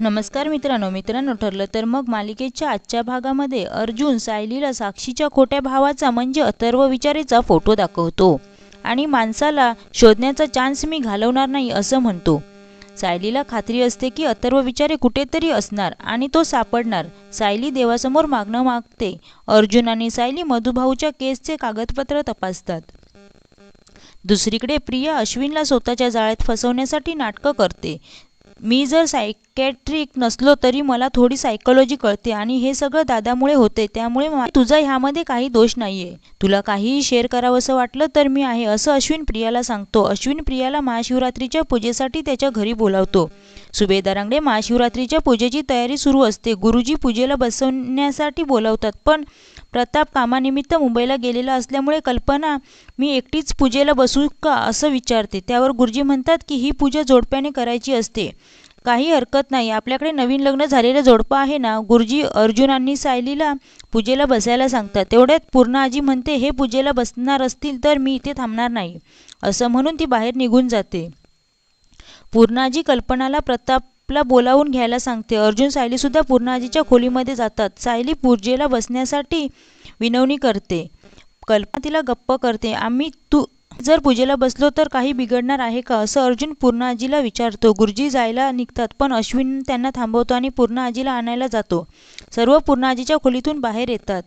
नमस्कार मित्रांनो मित्रांनो ठरलं तर मग मालिकेच्या आजच्या भागामध्ये अर्जुन सायलीला साक्षीच्या खोट्या भावाचा म्हणजे अथर्व विचारेचा फोटो दाखवतो आणि माणसाला शोधण्याचा चान्स मी घालवणार नाही असं म्हणतो. सायलीला खात्री असते की अथर्व विचारे कुठेतरी असणार आणि तो सापडणार. सायली देवासमोर मागणं मागते. अर्जुन आणि सायली मधुभाऊच्या केसचे कागदपत्र तपासतात. दुसरीकडे प्रिया अश्विनला स्वतःच्या जाळ्यात फसवण्यासाठी नाटकं करते. मी जर सायकॅट्रिक नसलो तरी मला थोडी सायकोलॉजी कळते आणि हे सगळं दादामुळे होते. त्यामुळे तुझा ह्यामध्ये काही दोष नाहीये. तुला काहीही शेअर करावंसं वाटलं तर मी आहे असं अश्विन प्रियाला सांगतो. अश्विन प्रियाला महाशिवरात्रीच्या पूजेसाठी त्याच्या घरी बोलावतो. सुभेदारांकडे महाशिवरात्रीच्या पूजेची तयारी सुरू असते. गुरुजी पूजेला बसवण्यासाठी बोलावतात पण प्रताप कामानिमित्त मुंबईला गेलेला असल्यामुळे कल्पना मी एकटीच पूजेला बसू का? असं विचारते. त्यावर गुरुजी म्हणतात की ही पूजा जोडप्याने करायची असते. काही हरकत नाही. आपल्याकडे नवीन लग्न झालेलं जोडपं आहे ना गुरुजी अर्जुनांनी सायलीला पूजेला बसायला सांगतात. तेवढ्यात पूर्ण आजी म्हणते हे पूजेला बसणार असतील तर मी इथे थांबणार नाही. असं म्हणून ती बाहेर निघून जाते. पूर्णाजी कल्पनाला प्रतापला बोलावून घ्यायला सांगते. अर्जुन सायलीसुद्धा पूर्णाजीच्या खोलीमध्ये जातात. सायली पूजेला बसण्यासाठी विनवणी करते. कल्पना तिला गप्प करते. आम्ही तू जर पूजेला बसलो तर काही बिघडणार आहे का? असं अर्जुन पूर्णाजीला विचारतो. गुरुजी जायला निघतात पण अश्विन त्यांना थांबवतो आणि पूर्णाजीला आणायला जातो. सर्व पूर्णाजीच्या खोलीतून बाहेर येतात.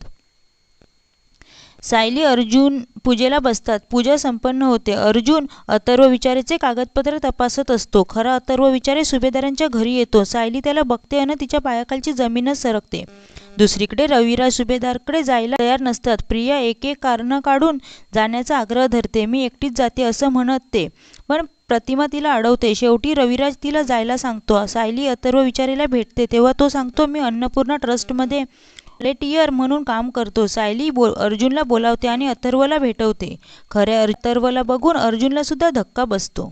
सायली अर्जुन पूजेला बसतात. पूजा संपन्न होते. अर्जुन अथर्व विचारेचे कागदपत्र तपासत असतो. खरा अथर्व विचारे सुभेदारांच्या घरी येतो. सायली त्याला बघते आणि तिच्या पायाखालची जमीनच सरकते. दुसरीकडे रविराज सुभेदारकडे जायला तयार नसतात. प्रिया एक एक कारणं काढून जाण्याचा आग्रह धरते. मी एकटीच जाते असं म्हणत ते. पण प्रतिमा तिला अडवते. शेवटी रविराज तिला जायला सांगतो. सायली अथर्व विचारेला भेटते. तेव्हा तो सांगतो मी अन्नपूर्णा ट्रस्टमध्ये व्हॉलेंटियर म्हणून काम करतो. सायली बो अर्जुनला बोलावते आणि अथर्वला भेटवते. खऱ्या अथर्वला बघून अर्जुनला सुद्धा धक्का बसतो.